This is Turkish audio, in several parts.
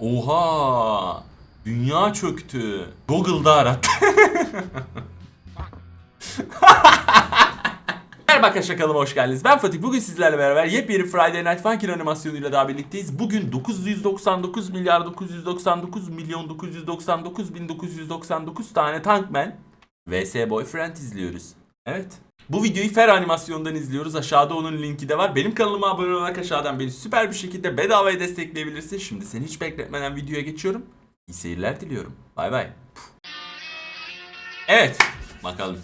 Oha! Dünya çöktü. Google'da arat. Merhaba arkadaşlar kanalıma hoş geldiniz. Ben Fatih. Bugün sizlerle beraber yepyeni Friday Night Funkin animasyonuyla daha birlikteyiz. Bugün 999 milyar 999 milyon 999 bin 999 tane Tankman vs Boyfriend izliyoruz. Evet. Bu videoyu Fer animasyondan izliyoruz. Aşağıda onun linki de var. Benim kanalıma abone olarak aşağıdan beni süper bir şekilde bedavaya destekleyebilirsin. Şimdi seni hiç bekletmeden videoya geçiyorum. İyi seyirler diliyorum. Bay bay. Evet. Bakalım.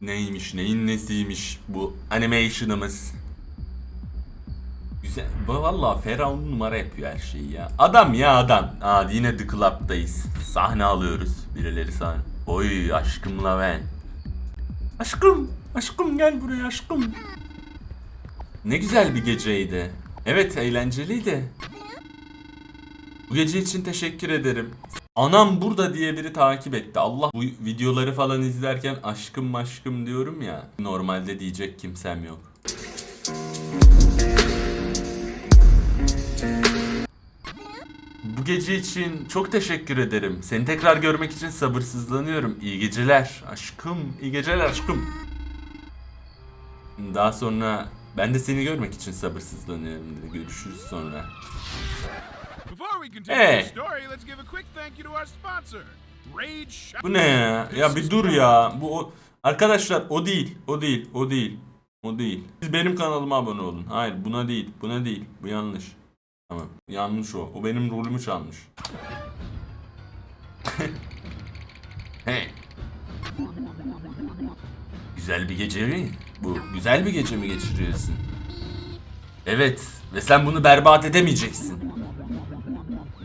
Neymiş, neyin nesiymiş bu animation'ımız. Güzel. Valla Ferah on numara yapıyor her şeyi ya. Adam ya adam. Aa yine The Club'dayız. Sahne alıyoruz. Birileri sahne. Oy aşkımla ben. Aşkım, aşkım gel buraya aşkım. Ne güzel bir geceydi. Evet eğlenceliydi. Bu gece için teşekkür ederim. Anam burada diye biri takip etti. Allah bu videoları falan izlerken aşkım maşkım diyorum ya. Normalde diyecek kimsem yok. Bu gece için çok teşekkür ederim. Seni tekrar görmek için sabırsızlanıyorum. İyi geceler aşkım. İyi geceler aşkım. Daha sonra ben de seni görmek için sabırsızlanıyorum dedi. Görüşürüz sonra. Hey. Bu ne ya? Ya bir dur ya. Bu o... Arkadaşlar o değil. O değil. O değil. O değil. Siz benim kanalıma abone olun. Hayır buna değil. Buna değil. Bu yanlış. Tamam. Yanlış o. O benim rolümü çalmış. hey. Güzel bir gece mi? Bu güzel bir gece mi geçiriyorsun? Evet. Ve sen bunu berbat edemeyeceksin.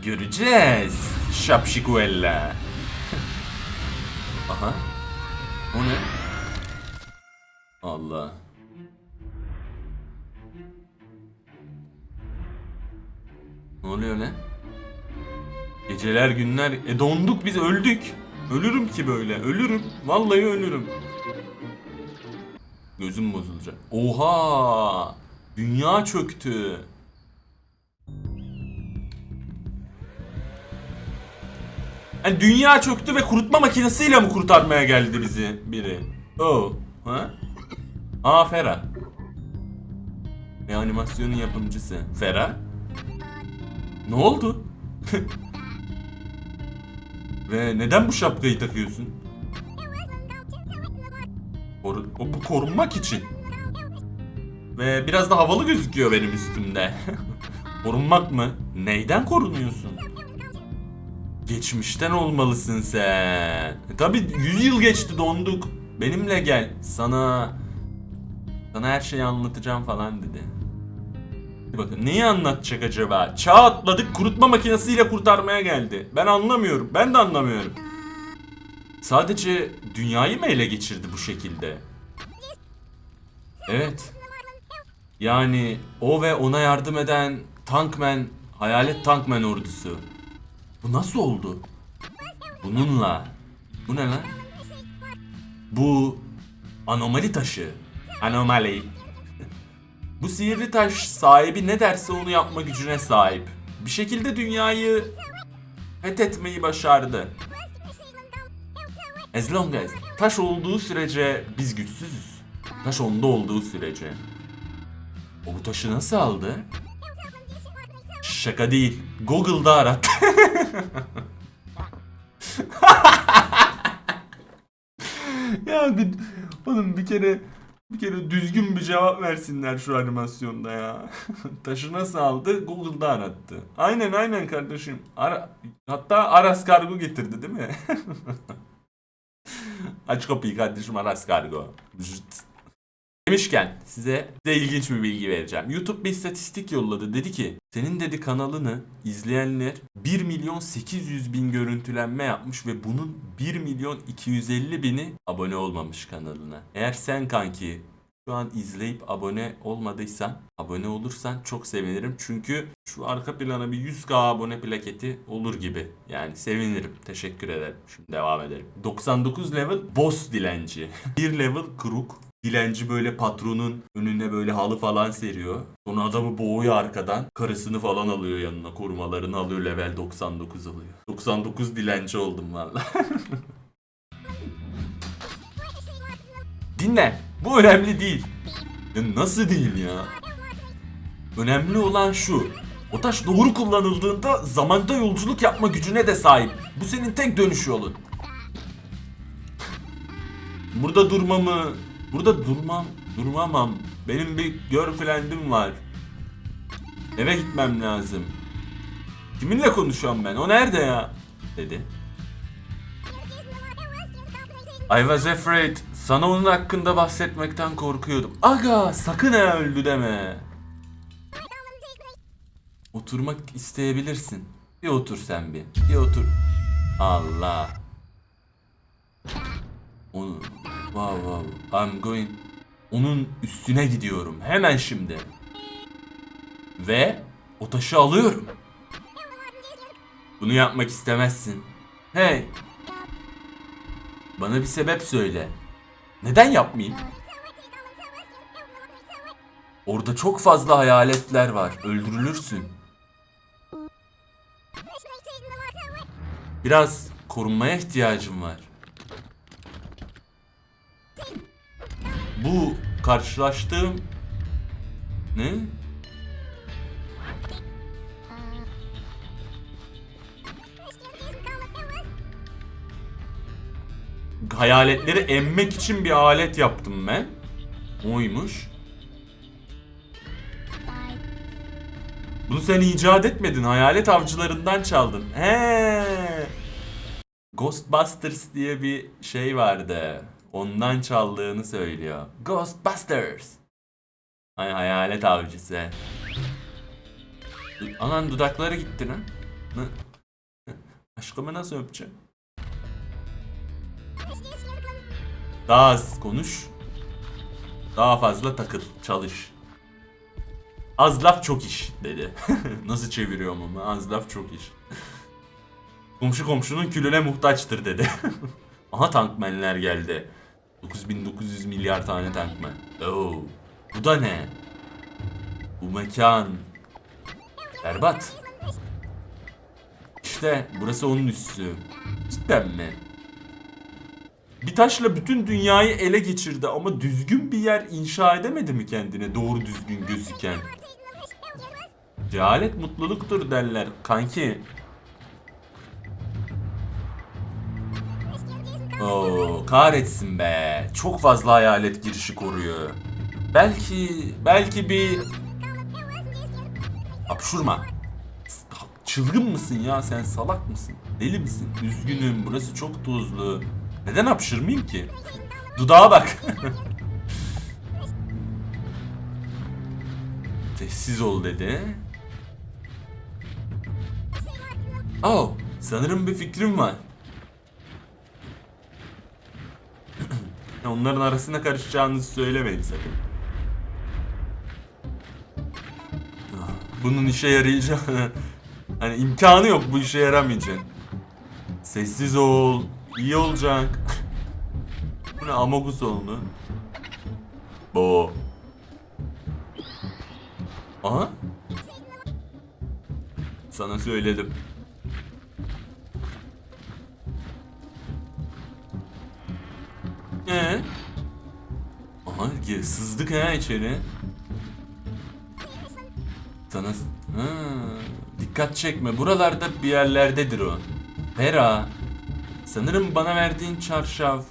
Göreceğiz. Şapşikuella. Aha. O ne? Allah. Ne oluyor lan? Geceler günler. E donduk biz öldük. Ölürüm ki böyle. Ölürüm. Vallahi ölürüm. Gözüm bozulacak. Oha! Dünya çöktü. Yani dünya çöktü ve kurutma makinesiyle mi kurtarmaya geldi bizi biri? O, ha? Aa Fera. Ve animasyonun yapımcısı. Fera? Ne oldu? ve neden bu şapkayı takıyorsun? Koru- o, bu korunmak için. Ve biraz da havalı gözüküyor benim üstümde. Korunmak mı? Neyden korunuyorsun? Geçmişten olmalısın sen. E, Tabi 100 yıl geçti donduk. Benimle gel. Sana sana her şeyi anlatacağım falan dedi. Bakın neyi anlatacak acaba? Çağ atladık kurutma makinesiyle kurtarmaya geldi. Ben anlamıyorum. Ben de anlamıyorum. Sadece dünyayı mı ele geçirdi bu şekilde? Evet. Yani o ve ona yardım eden Tankman, hayalet Tankman ordusu. Bu nasıl oldu? Bununla. Bu ne lan? Bu anomali taşı. Anomali. Bu sihirli taş sahibi ne derse onu yapma gücüne sahip. Bir şekilde dünyayı fethetmeyi başardı. As long as taş olduğu sürece biz güçsüzüz. Taş onda olduğu sürece. O bu taşı nasıl aldı? Şaka değil. Google'da arat. ya bir, oğlum bir kere bir kere düzgün bir cevap versinler şu animasyonda ya. Taşı nasıl aldı? Google'da arattı. Aynen aynen kardeşim. Ara, hatta Aras Kargo getirdi değil mi? Aç kapıyı kardeşim Aras Kargo. Zıt. Demişken size size ilginç bir bilgi vereceğim. YouTube bir istatistik yolladı. Dedi ki senin dedi kanalını izleyenler 1 milyon 800 bin görüntülenme yapmış ve bunun 1 milyon 250 bini abone olmamış kanalına. Eğer sen kanki şu an izleyip abone olmadıysan abone olursan çok sevinirim. Çünkü şu arka plana bir 100k abone plaketi olur gibi. Yani sevinirim. Teşekkür ederim. Şimdi devam edelim. 99 level boss dilenci. 1 level kruk. Dilenci böyle patronun önüne böyle halı falan seriyor. Sonra adamı boğuyor arkadan. Karısını falan alıyor yanına. Korumalarını alıyor. Level 99 alıyor. 99 dilenci oldum valla. Dinle. Bu önemli değil. Ya nasıl değil ya? Önemli olan şu. O taş doğru kullanıldığında zamanda yolculuk yapma gücüne de sahip. Bu senin tek dönüş yolun. Burada durmamı, burada durmam, durmamam. Benim bir girlfriend'im var. Eve gitmem lazım. Kiminle konuşuyorum ben? O nerede ya? Dedi. I was afraid. Sana onun hakkında bahsetmekten korkuyordum. Aga sakın ha öldü deme. Oturmak isteyebilirsin. Bir otur sen bir. Bir otur. Allah. Onu, wow wow. I'm going. Onun üstüne gidiyorum. Hemen şimdi. Ve o taşı alıyorum. Bunu yapmak istemezsin. Hey. Bana bir sebep söyle. Neden yapmayayım? Orada çok fazla hayaletler var. Öldürülürsün. Biraz korunmaya ihtiyacım var. Bu karşılaştığım ne? Hayaletleri emmek için bir alet yaptım ben. Oymuş. Bunu sen icat etmedin. Hayalet avcılarından çaldın. He. Ghostbusters diye bir şey vardı. Ondan çaldığını söylüyor. Ghostbusters. Ay hayalet avcısı. Anan dudakları gitti lan. Aşkımı nasıl öpeceğim? Daha az konuş. Daha fazla takıl, çalış. Az laf çok iş dedi. Nasıl çeviriyorum ama az laf çok iş. Komşu komşunun külüne muhtaçtır dedi. Aha tankmenler geldi. 9900 milyar tane tankmen. Oo. Bu da ne? Bu mekan. Berbat. İşte burası onun üssü. Cidden mi? Bir taşla bütün dünyayı ele geçirdi ama düzgün bir yer inşa edemedi mi kendine doğru düzgün gözüken? Cehalet mutluluktur derler kanki. Oo, kahretsin be. Çok fazla hayalet girişi koruyor. Belki, belki bir... Hapşurma. Çılgın mısın ya sen salak mısın? Deli misin? Üzgünüm burası çok tuzlu. Neden hapşırmayayım ki? Dudağa bak. Sessiz ol dedi. Oh, sanırım bir fikrim var. Onların arasına karışacağınızı söylemeyin sakın. Bunun işe yarayacağını... Hani imkanı yok bu işe yaramayacak. Sessiz ol. iyi olacak. Bu ne Amogus oldu? Bo. Aha. Sana söyledim. Ee? Aha sızdık ha içeri. Sana... Ha, dikkat çekme. Buralarda bir yerlerdedir o. Hera. Sanırım bana verdiğin çarşaf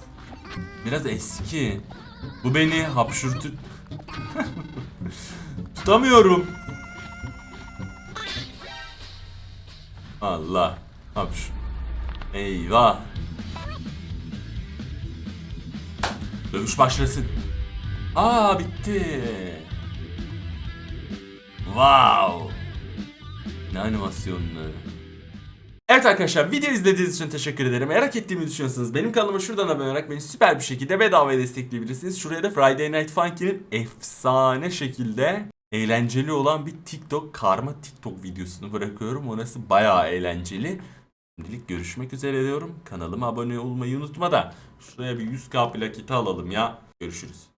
biraz eski. Bu beni hapşurtu... Tutamıyorum. Allah. Hapş. Eyvah. Dövüş başlasın. Aa bitti. Wow. Ne animasyonları. Evet arkadaşlar video izlediğiniz için teşekkür ederim. Merak ettiğimi düşünüyorsanız benim kanalıma şuradan abone olarak beni süper bir şekilde bedavaya destekleyebilirsiniz. Şuraya da Friday Night Funky'nin efsane şekilde eğlenceli olan bir TikTok karma TikTok videosunu bırakıyorum. Orası bayağı eğlenceli. Şimdilik görüşmek üzere diyorum. Kanalıma abone olmayı unutma da şuraya bir 100k plaketi alalım ya. Görüşürüz.